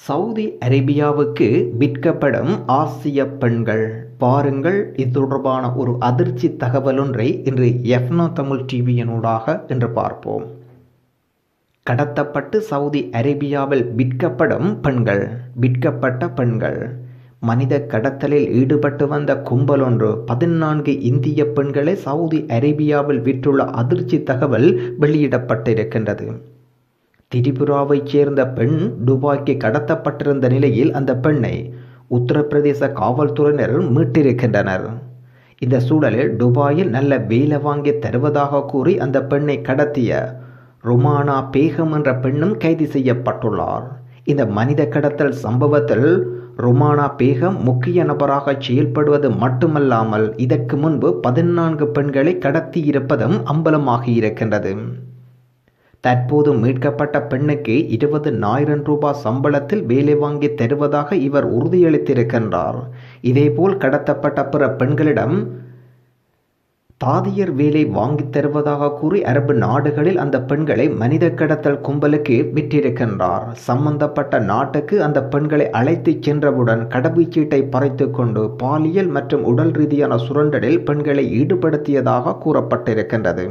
Saudi அரேபியாவுக்கு விற்கப்படும் ஆசிய பெண்கள். பாருங்கள் இது தொடர்பான ஒரு அதிர்ச்சி தகவலொன்றை இன்று எஃப்னோ தமிழ் டிவியினூடாக என்று பார்ப்போம். கடத்தப்பட்டு சவுதி அரேபியாவில் விற்கப்படும் பெண்கள். விற்கப்பட்ட பெண்கள். மனித கடத்தலில் ஈடுபட்டு வந்த கும்பலொன்று. பதினான்கு இந்திய பெண்களை சவுதி அரேபியாவில் விற்றுள்ள அதிர்ச்சி தகவல் வெளியிடப்பட்டிருக்கின்றது. திரிபுராவைச் சேர்ந்த பெண் துபாய்க்கு கடத்தப்பட்டிருந்த நிலையில் அந்த பெண்ணை உத்தரப்பிரதேச காவல்துறையினர் மீட்டிருக்கின்றனர். இந்த சூழலில் துபாயில் நல்ல வேலை வாங்கி தருவதாக கூறி அந்த பெண்ணை கடத்திய ருமானா பேகம் என்ற பெண்ணும் கைது செய்யப்பட்டுள்ளார். இந்த மனித கடத்தல் சம்பவத்தில் ருமானா பேகம் முக்கிய நபராக செயல்படுவது மட்டுமல்லாமல் இதற்கு முன்பு பதினான்கு பெண்களை கடத்தியிருப்பதும் அம்பலமாகியிருக்கின்றது. அம்பலமாகி இருக்கின்றது தற்போது மீட்கப்பட்ட பெண்ணுக்கு இருபது ஆயிரம் ரூபாய் சம்பளத்தில் வேலை வாங்கி தருவதாக இவர் உறுதியளித்திருக்கின்றார். இதேபோல் கடத்தப்பட்ட பிற பெண்களிடம் தாதியர் வேலை வாங்கி தருவதாக கூறி அரபு நாடுகளில் அந்த பெண்களை மனித கடத்தல் கும்பலுக்கு விற்றிருக்கின்றார் சம்பந்தப்பட்ட நாட்டுக்கு அந்த பெண்களை அழைத்துச் சென்றவுடன் கடவுச்சீட்டை பறைத்து கொண்டு பாலியல் மற்றும் உடல் ரீதியான சுரண்டலில் பெண்களை ஈடுபடுத்தியதாக கூறப்பட்டிருக்கின்றது.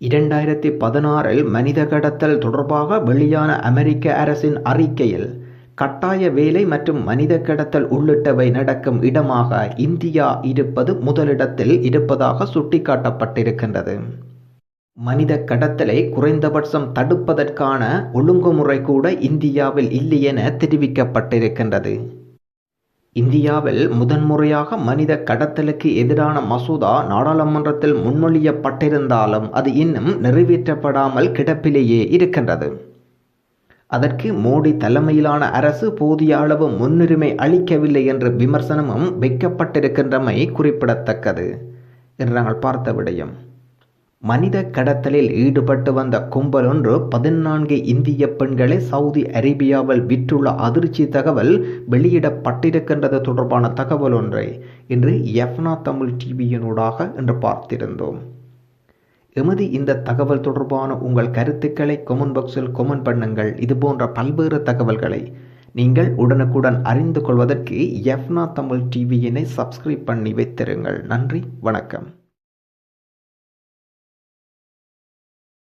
இரண்டாயிரத்தி பதினாறில் மனித கடத்தல் தொடர்பாக வெளியான அமெரிக்க அரசின் அறிக்கையில் கட்டாய வேலை மற்றும் மனித கடத்தல் உள்ளிட்டவை நடக்கும் இடமாக இந்தியா இருப்பது முதலிடத்தில் இருப்பதாக சுட்டிக்காட்டப்பட்டிருக்கின்றது. மனித கடத்தலை குறைந்தபட்சம் தடுப்பதற்கான ஒழுங்குமுறை கூட இந்தியாவில் இல்லை என தெரிவிக்கப்பட்டிருக்கின்றது. இந்தியாவில் முதன்முறையாக மனித கடத்தலுக்கு எதிரான மசோதா நாடாளுமன்றத்தில் முன்மொழியப்பட்டிருந்தாலும் அது இன்னும் நிறைவேற்றப்படாமல் கிடப்பிலேயே இருக்கின்றது. அதற்கு மோடி தலைமையிலான அரசு போதிய அளவு முன்னுரிமை அளிக்கவில்லை என்ற விமர்சனமும் வைக்கப்பட்டிருக்கின்றமை குறிப்பிடத்தக்கது. என்று நாங்கள் பார்த்த விடயம். மனித கடத்தலில் ஈடுபட்டு வந்த கும்பல் ஒன்று பதினான்கு இந்திய பெண்களை சவுதி அரேபியாவில் விற்றுள்ள அதிர்ச்சி தகவல் வெளியிடப்பட்டிருக்கின்றது தொடர்பான தகவல் ஒன்றை இன்று எஃப்னா தமிழ் டிவியினூடாக என்று பார்த்திருந்தோம். எமது இந்த தகவல் தொடர்பான உங்கள் கருத்துக்களை கொமெண்ட் பாக்ஸில் கொமெண்ட் பண்ணுங்கள். இது போன்ற பல்வேறு தகவல்களை நீங்கள் உடனுக்குடன் அறிந்து கொள்வதற்கு எஃப்னா தமிழ் டிவியினை சப்ஸ்கிரைப் பண்ணி வைத்திருங்கள். நன்றி வணக்கம்.